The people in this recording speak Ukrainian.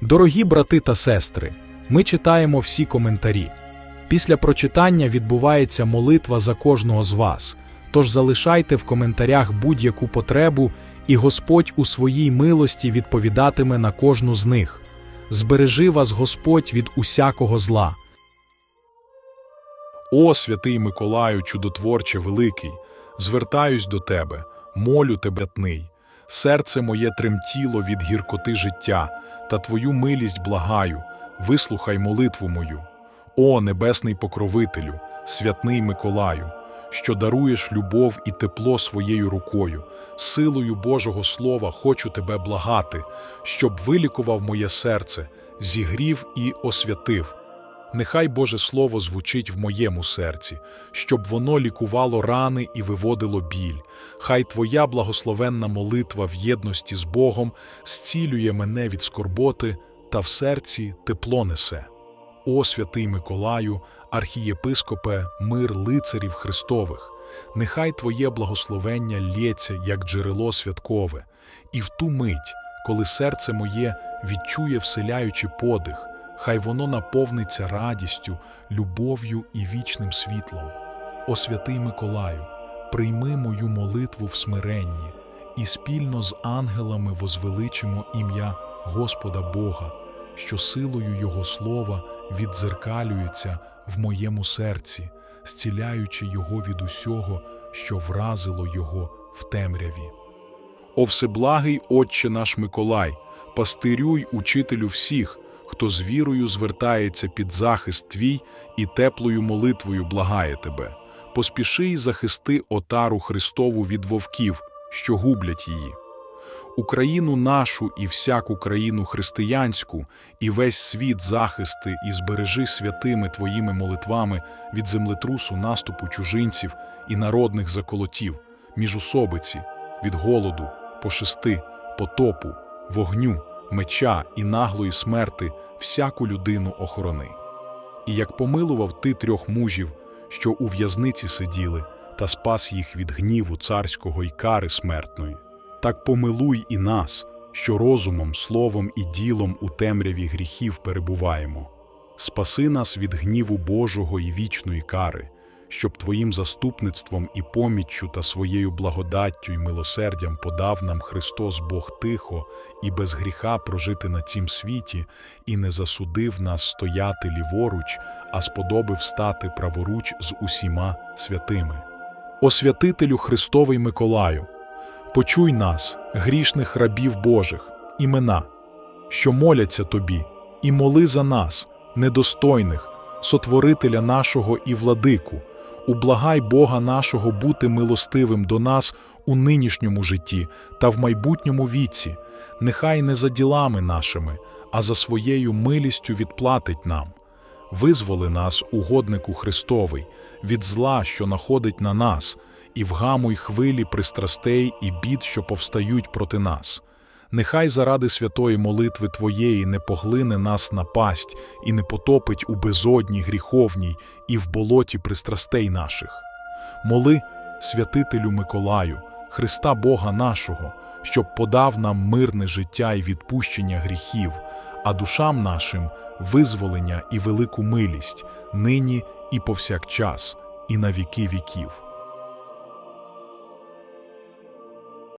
Дорогі брати та сестри, ми читаємо всі коментарі. Після прочитання відбувається молитва за кожного з вас. Тож залишайте в коментарях будь-яку потребу, і Господь у своїй милості відповідатиме на кожну з них. Збережи вас Господь від усякого зла. О, святий Миколаю, чудотворче великий, звертаюсь до тебе, молю тебе, тний. Серце моє тремтіло від гіркоти життя, та твою милість благаю, вислухай молитву мою. О, небесний покровителю, святний Миколаю, що даруєш любов і тепло своєю рукою, силою Божого Слова хочу тебе благати, щоб вилікував моє серце, зігрів і освятив. Нехай Боже Слово звучить в моєму серці, щоб воно лікувало рани і виводило біль. Хай Твоя благословенна молитва в єдності з Богом зцілює мене від скорботи та в серці тепло несе. О святий Миколаю, архієпископе, мир лицарів Христових, нехай Твоє благословення лється, як джерело святкове, і в ту мить, коли серце моє відчує вселяючи подих, хай воно наповниться радістю, любов'ю і вічним світлом. О святий Миколаю, прийми мою молитву в смиренні і спільно з ангелами возвеличимо ім'я Господа Бога, що силою Його слова віддзеркалюється в моєму серці, зціляючи його від усього, що вразило його в темряві. О всеблагий Отче наш Миколай, пастирюй учителю всіх, хто з вірою звертається під захист твій і теплою молитвою благає тебе. Поспіши й захисти отару Христову від вовків, що гублять її. Україну нашу і всяку країну християнську, і весь світ захисти, і збережи святими твоїми молитвами від землетрусу наступу чужинців і народних заколотів, міжусобиці, від голоду, пошести, потопу, вогню, меча і наглої смерти всяку людину охорони. І як помилував ти трьох мужів, що у в'язниці сиділи, та спас їх від гніву царського й кари смертної, так помилуй і нас, що розумом, словом і ділом у темряві гріхів перебуваємо. Спаси нас від гніву Божого і вічної кари, щоб Твоїм заступництвом і поміччю та своєю благодаттю й милосердям подав нам Христос Бог тихо і без гріха прожити на цім світі, і не засудив нас стояти ліворуч, а сподобив стати праворуч з усіма святими. О святителю Христовий Миколаю, почуй нас, грішних рабів Божих, імена, що моляться тобі, і моли за нас, недостойних, сотворителя нашого і владику, ублагай Бога нашого бути милостивим до нас у нинішньому житті та в майбутньому віці, нехай не за ділами нашими, а за своєю милістю відплатить нам. Визволи нас, угоднику Христовий, від зла, що находить на нас, і вгамуй хвилі пристрастей і бід, що повстають проти нас. Нехай заради святої молитви Твоєї не поглине нас напасть і не потопить у безодні гріховній і в болоті пристрастей наших. Моли, святителю Миколаю, Христа Бога нашого, щоб подав нам мирне життя і відпущення гріхів, а душам нашим визволення і велику милість нині і повсякчас, і на віки віків.